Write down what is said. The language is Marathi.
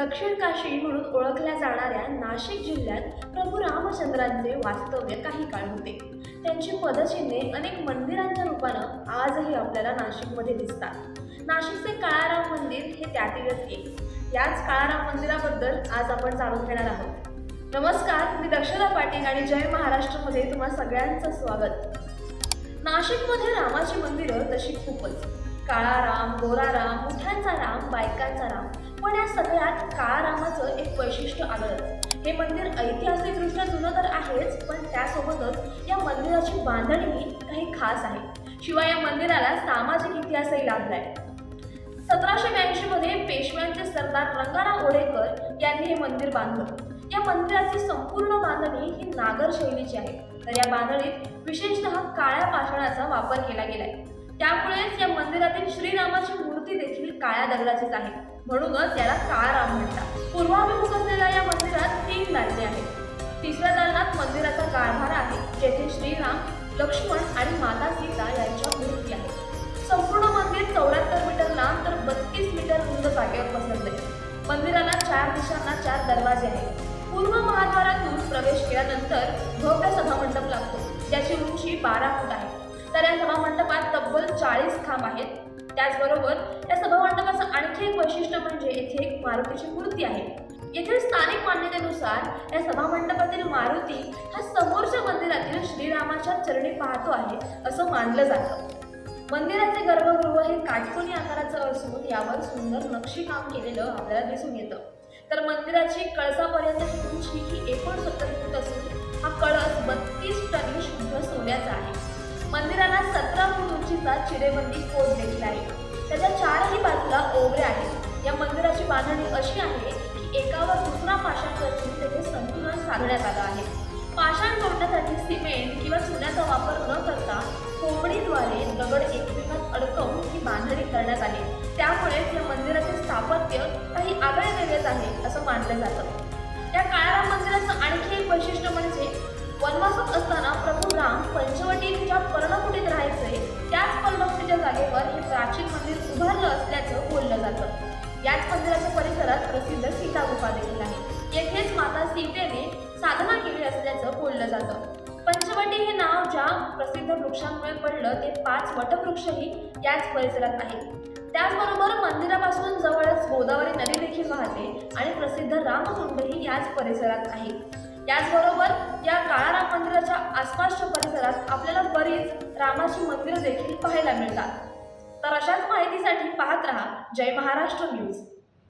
दक्षिण काशी म्हणून ओळखल्या जाणाऱ्या नाशिक जिल्ह्यात प्रभू रामचंद्रांचे वास्तव्य काही काळ होते. त्यांची पदचिन्हे अनेक मंदिरांच्या रूपानं आजही आपल्याला नाशिकमध्ये दिसतात. नाशिकचे काळाराम मंदिर हे त्यातीलच एक. याच काळाराम मंदिराबद्दल आज आपण जाणून घेणार आहोत. नमस्कार मी दक्षता पाटील आणि जय महाराष्ट्रमध्ये तुम्हा सगळ्यांचं स्वागत. नाशिकमध्ये रामाची मंदिरं तशी खूपच. काळा राम गोरा राम राम बायकांचा राम पण या सगळ्यात काळारामाचं एक वैशिष्ट्य आढळत हे मंदिर ऐतिहासिकदृष्ट्या जुनं तर आहेच पण त्यासोबतच या मंदिराची बांधणीही काही खास आहे. शिवाय या मंदिराला सामाजिक इतिहासही लाभलाय सतराशे ब्याऐंशी मध्ये पेशव्यांचे सरदार रंगाराम ओढेकर यांनी हे मंदिर बांधलं. या मंदिराची संपूर्ण बांधणी ही नागर शैलीची आहे. तर या बांधणीत विशेषतः काळ्या पाषाणाचा वापर केला गेलाय. त्यामुळेच या मंदिरातील श्री काळ्या दगडाचीच आहे. म्हणूनच याला काळाराम म्हणतात. पूर्वाभिमुख असलेल्या या मंदिरात तीन दालने आहेत. तिसऱ्या दालनात मंदिराचा गाभारा आहे जेथे श्रीराम लक्ष्मण आणि माता सीता यांच्या मूर्ती आहेत. संपूर्ण मंदिर चौऱ्याहत्तर मीटर लांब तर बत्तीस मीटर रुंद जागेवर पसरले मंदिराला चार दिशांना चार दरवाजे आहेत. पूर्व महाद्वारातून प्रवेश केल्यानंतर भव्य सभामंडप लागतो ज्याची उंची बारा फूट आहे. तर या सभामंडपात तब्बल चाळीस खांब आहेत. त्याचबरोबर या सभामंडपाचं आणखी एक वैशिष्ट्य म्हणजे येथे एक मारुतीची मूर्ती आहे. येथील स्थानिक मान्यतेनुसार या सभामंडपातील मारुती हा समोरच्या मंदिरातील श्रीरामाच्या चरणी पाहतो आहे असं मानलं जातं. मंदिराचे गर्भगृह हे काटकोनी आकाराचं असून यावर सुंदर नक्षीकाम केलेलं आपल्याला दिसून येतं. तर मंदिराची कळसापर्यंतची उंची ही एकोणसत्तर फूट असून हा कळस बत्तीस टन शुद्ध सोन्याचा आहे. मंदिरात गणपतीचा चिरेबंदी कोट देखील आहे. त्याच्या चारही बाजूला ओवरे आहेत या मंदिराची बांधणी अशी आहे की एकावर दुसरा पाषाण रचून त्याचे संतुलन साधण्यात आलं आहे. पाषाण जोडण्यासाठी सिमेंट किंवा चुन्याचा वापर न करता कोंबडीद्वारे दगड एकमेकात अडकवून ही बांधणी करण्यात आली. त्यामुळेच या मंदिराचे स्थापत्य काही आगळे वेगळेच आहे असं मानलं जातं. या काळाराम मंदिराचं आणखी एक वैशिष्ट्य म्हणजे वनवास असल्याचं बोललं जातं. पंचवटी हे नाव ज्या प्रसिद्ध वृक्षांमुळे पडलं ते पाच वटवृक्षही याच परिसरात आहेत. त्याचबरोबर मंदिरापासून जवळच गोदावरी नदी देखील वाहते आणि प्रसिद्ध रामकुंडही याच परिसरात आहे. याचबरोबर या काळाराम मंदिराच्या आसपासच्या परिसरात आपल्याला बरीच रामाची मंदिरं देखील पाहायला मिळतात. तर अशाच माहितीसाठी पाहत रहा जय महाराष्ट्र न्यूज.